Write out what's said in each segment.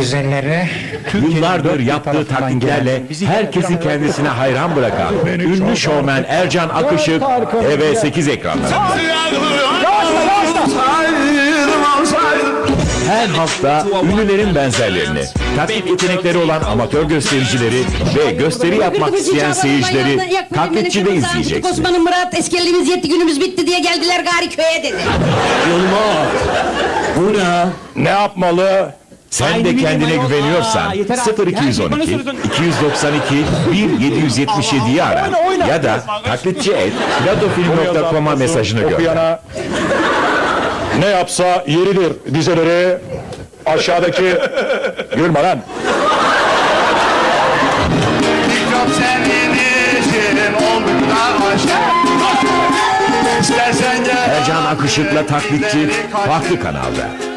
güzelleri. Yıllardır yaptığı taktiklerle herkesi kendisine hayran bırakan ünlü şovmen Ercan Akışık TV8 ekranlarında. Her hafta ünlülerin benzerlerini, taklit yetenekleri olan amatör göstericileri ve gösteri yapmak isteyen seyircileri taklitçide izleyeceksiniz. Osman'ın Murat eskerliğimiz yetti günümüz bitti diye geldiler gari köye dedi. Ne yapmalı? Sen de kendine güveniyorsan 0212 292 1777'yi ara ya da taklitçi et pladofilm.com'a mesajını gönder. Okuyana ne yapsa yeridir dizeleri aşağıdaki gülme lan. Mikrop senin işin oldukça aşağı İstersen gel Ercan Akışık'la taklitçi farklı kanalda.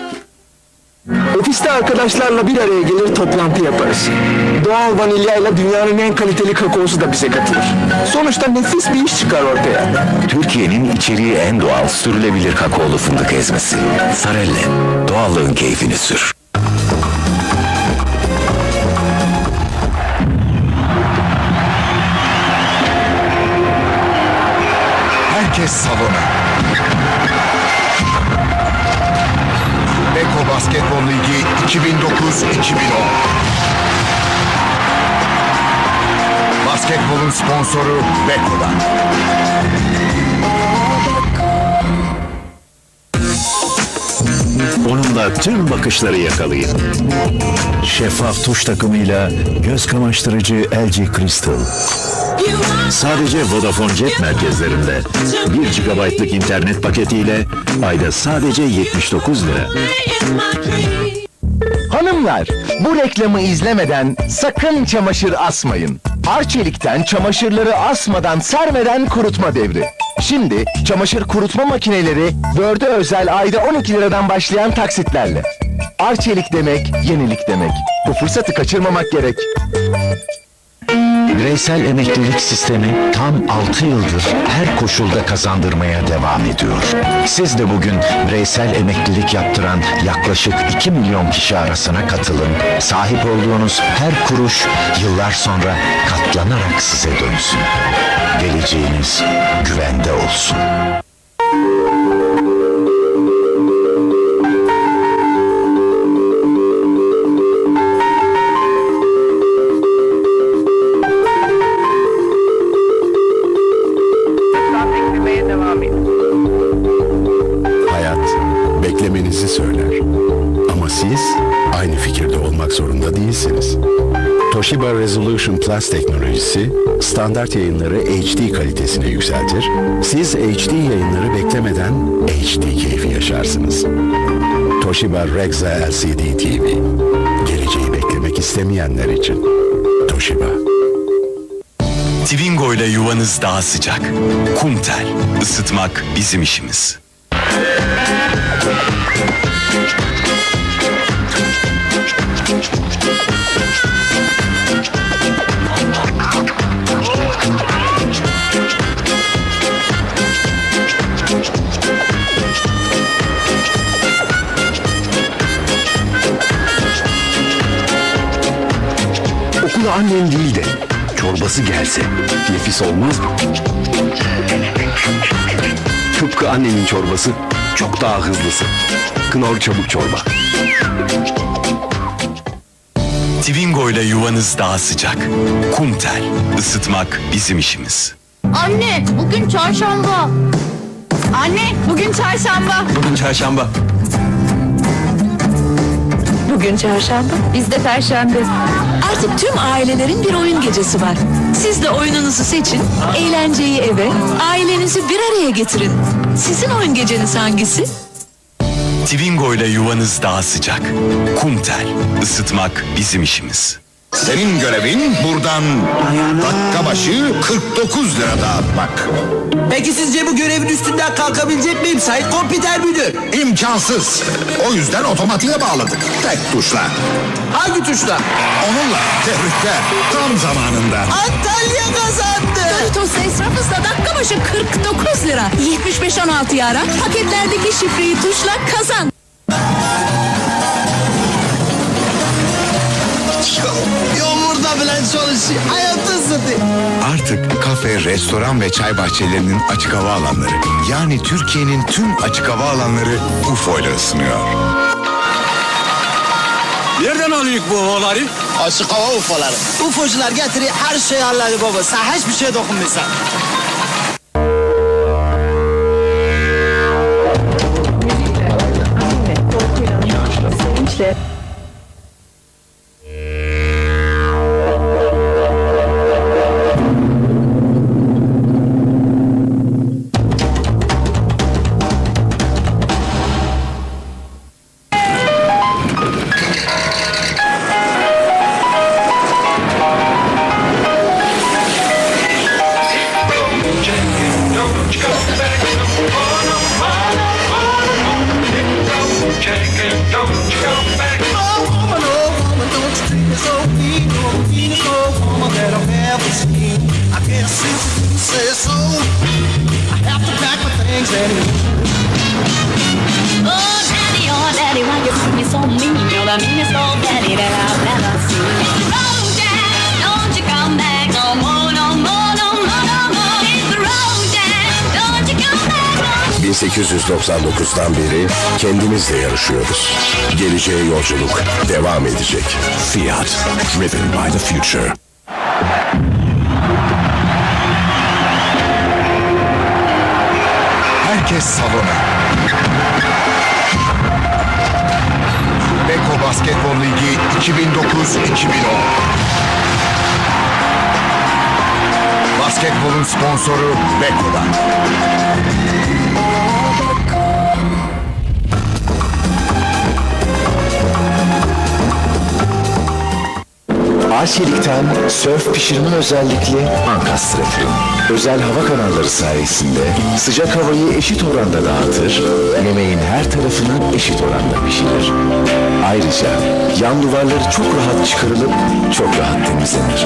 Ofiste arkadaşlarla bir araya gelir toplantı yaparız. Doğal vanilyayla dünyanın en kaliteli kakaosu da bize katılır. Sonuçta nefis bir iş çıkar ortaya. Türkiye'nin içeriği en doğal sürülebilir kakaolu fındık ezmesi. Sarelle, doğallığın keyfini sür. Herkes salona. Basketbol Ligi 2009-2010 Basketbolun sponsoru Beko'dan. Onunla tüm bakışları yakalayın. Şeffaf tuş takımıyla göz kamaştırıcı LG Crystal. Sadece Vodafone Cep merkezlerinde 1 GB'lık internet paketiyle ayda sadece 79 lira. Hanımlar, bu reklamı izlemeden sakın çamaşır asmayın. Arçelik'ten çamaşırları asmadan sermeden kurutma devri. Şimdi çamaşır kurutma makineleri Word'e özel ayda 12 liradan başlayan taksitlerle. Arçelik demek yenilik demek. Bu fırsatı kaçırmamak gerek. Bireysel emeklilik sistemi tam 6 yıldır her koşulda kazandırmaya devam ediyor. Siz de bugün bireysel emeklilik yaptıran yaklaşık 2 milyon kişi arasına katılın. Sahip olduğunuz her kuruş yıllar sonra katlanarak size dönsün. Geleceğiniz güvende olsun. Beklemenizi söyler. Ama siz aynı fikirde olmak zorunda değilsiniz. Toshiba Resolution Plus teknolojisi standart yayınları HD kalitesine yükseltir. Siz HD yayınları beklemeden HD keyfi yaşarsınız. Toshiba Rexa LCD TV. Geleceği beklemek istemeyenler için. Toshiba. Twingo ile yuvanız daha sıcak. Kumtel. Isıtmak bizim işimiz. Annen değil de çorbası gelse nefis olmaz mı? Tıpkı annenin çorbası çok daha hızlısı. Knorr çabuk çorba. Twingo ile yuvanız daha sıcak. Kumtel. Isıtmak bizim işimiz. Anne bugün çarşamba. Anne bugün çarşamba. Bugün çarşamba. Bugün çarşamba, bizde perşembe. Artık tüm ailelerin bir oyun gecesi var. Siz de oyununuzu seçin, eğlenceyi eve, ailenizi bir araya getirin. Sizin oyun geceniz hangisi? Twingo ile yuvanız daha sıcak. Kumtel. Isıtmak bizim işimiz. Senin görevin buradan dakika başı 49 lira dağıtmak. Peki sizce bu görevin üstünden kalkabilecek miyim Sayın Kompüter Müdür? İmkansız. O yüzden otomatiğe bağladık. Tek tuşla. Hangi tuşla? Onunla tebrikler. Tam zamanında. Antalya kazandı. Doritos esrafızla dakika başı 49 lira. 7516'yı ara, paketlerdeki şifreyi tuşla kazan. şey. Hayatın satayım. Artık kafe, restoran ve çay bahçelerinin açık hava alanları. Yani Türkiye'nin tüm açık hava alanları UFO ile ısınıyor. Nereden alıyoruz bu UFO'ları? Açık hava UFO'ları. UFO'cular getiriyor her şeyi halleri baba. Sen hiçbir şeye dokunmuyorsun. 1899'dan beri kendimizle yarışıyoruz. Geleceğe yolculuk devam edecek. Fiat, driven by the future. Herkes salona. 2009-2010. Basketbolun sponsoru Beko'dan. Arçelik'ten sörf pişirme özellikli Ankastrefi. Özel hava kanalları sayesinde sıcak havayı eşit oranda dağıtır, yemeğin her tarafını eşit oranda pişirir. Ayrıca yan duvarları çok rahat çıkarılıp çok rahat temizlenir.